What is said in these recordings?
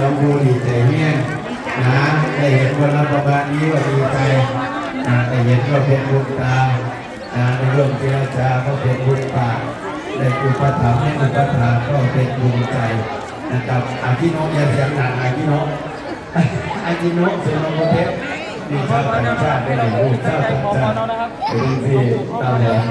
น้องบูดีใจแม่นะได้เห็นวันละประมาณนี้ก็ดีใจนะได้เห็นก็เป็นบุญตานะในเรื่องเจรจาก็เป็นบุญปากได้อุปถัมภ์ให้อุปถาก็เป็นบุญใจนะครับอาทิโนอย่าเสียงหนักอาทิโนอาทิโนเสียงประเทศมีชาวต่างชาติได้หนึ่งผู้ชาวต่างชาติเป็นที่ตาแหลม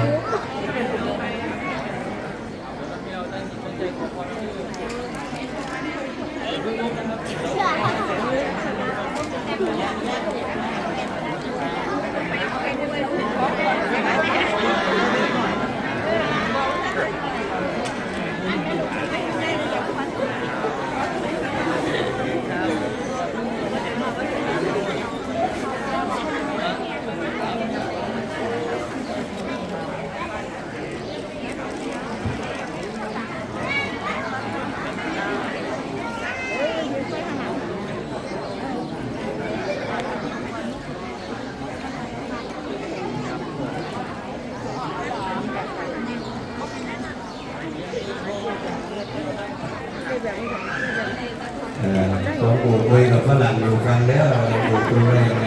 เอ่อตัวปู่คุยกับฝรั่งอยู่ฟังแล้วปู่คุยว่ายังไง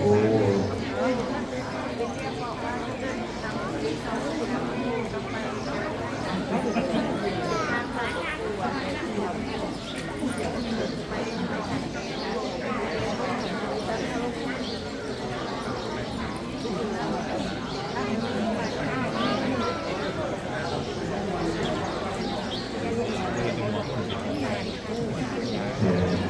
โอ้เอ่อ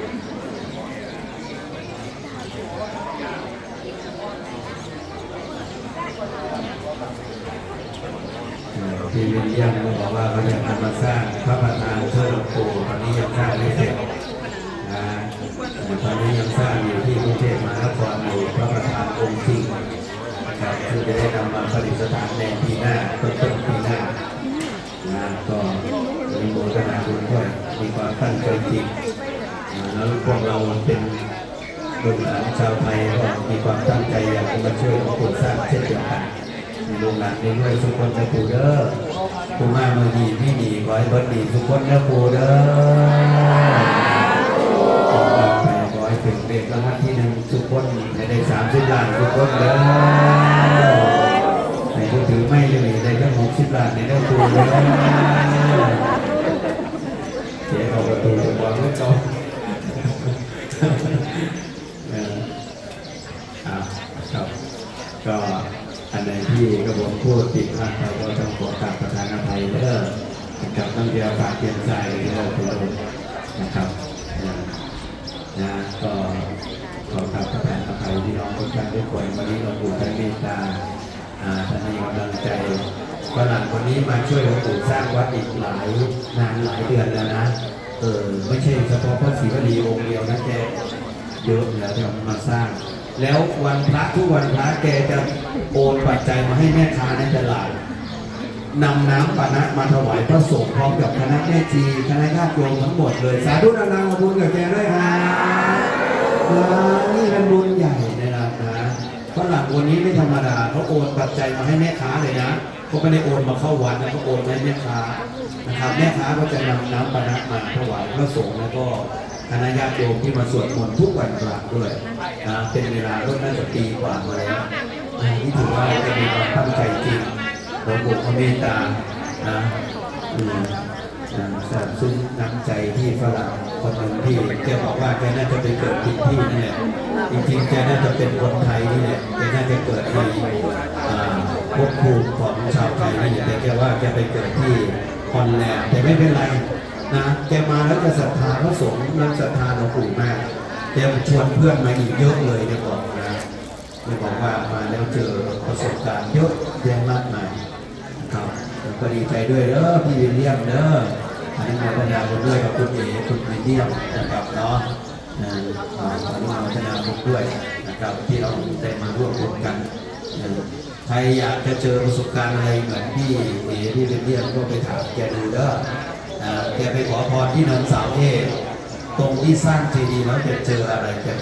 เอ่อ ที่วิลเลียมบอกว่าเขาอยากจะมาสร้างพระประธานช่วยหลวงปู่ตอนนี้ยังสร้างไม่เสร็จนะตอนนี้ยังสร้างอยู่ที่กรุงเทพมหานครอยู่พระประธานองค์จริงนะครับซึ่งจะได้นำมาประดิษฐานในปีหน้าต้นต้นปีหน้านะก็มีโมทนาบุญด้วยมีความตั้งใจจริงแล้วพวกเราเป็นบรหลานชาวไทยก็มีความตั้งใจอยากจะมาช่วยหลวงปู่สร้างเช่นเดียวกัน ในโรงงานในด้วยทุกคนนะปู่เด้อปู่มามือดีพี่ดีขอให้บดดีทุกคนนะปู่เด้อแต่ขอให้ถึงเด็กรางวัลที่หนึ่งทุกคนให้ได้สามสิบล้านทุกคนเด้อให้ผู้ถือไม่เลยได้แค่หกสิบล้านในเด้อตูเด้อเสียเอาประตูจะวางไว้ก่อนเอออ่าครับก็ อันไหนที่กระบวนพูดติดพลาดไปก็ต้องขอกราบประธานอภัยเด้อนะครับต้องเดียวฝากเตรียมใจเด้อคุณลุงนะครับนะก็ขอกราบประทานอภัยที่น้องทุกท่านทุกคนวันนี้หลวงปู่ท่านเมตตาอาท่านมีกำลังใจฝรั่งคนนี้มาช่วยหลวงปู่สร้างวัดอีกหลายนานหลายเดือนแล้วนะเออไม่ใช่เฉพาะพระศรีวลีองค์เดียวนะแกเยอะแล้วที่มาสร้าง แล้ววันพระทุกวันพระแกจะโอนปัจจัยมาให้แม่ค้าในตลาดนำน้ำปานะมาถวายพระสงฆ์พร้อมกับคณะแม่ชีคณะญาติโยมทั้งหมดเลย สาธุดังขอบคุณกับแกด้วยครับนี่เป็นบุญใหญ่นะครับนะฝรั่งคนนี้ไม่ธรรมดาเขาโอนปัจจัยมาให้แม่ค้าเลยนะเขาไม่ได้โอนมาเข้าวัดนะเขาโอนให้แม่ค้านะครับแม่ค้าก็จะนำน้ำปานะมาถวายพระสงฆ์แล้วก็ คณะญาติโยมที่มาสวดมนต์ทุกวันพระด้วยนะเป็นเวลาก็น่าจะปีกว่ามาแล้วนี่ถือว่าจะมีความตั้งใจจริงหลวงปู่พระเมตตานะอืมนะสาบซึ้งน้ำใจที่ฝรั่งคนหนึ่งที่แกบอกว่าแกน่าจะไปเกิดผิดที่นี่แหละจริงๆแกน่าจะเป็นคนไทยนี่แหละแกน่าจะเกิดในอ่ภพภูมิของชาวไทยนี่แหละแต่แกว่าแกไปเกิดที่ฮอลแลนด์แต่ไม่เป็นไร นะแกมาแล้วจะศรัทธาพระสงฆ์ยังศรัทธาหลวงปู่มากแกชวนเพื่อนมาอีกเยอะเลยแกบอกนะไม่บอกว่ามาแล้วเจอประสบการณ์เยอะแยะมากมายครับก็ดีใจด้วยเด้อพี่วิลเลียมเด้ออนุโมทนาบุญด้วยกับคุณเอ๋คุณวิลเลียมนะครับเนาะอ่าอนุโมทนาบุญด้วยนะครับที่เราได้มาร่วมบุญกันใครอยากจะเจอประสบการณ์อะไรเหมือนพี่เอ๋พี่วิลเลียมก็ไปถามแกดูเด้อ แกไปขอพรที่เนินสาวเทพตรงที่สร้างเจดีย์แล้วจะเจออะไรแก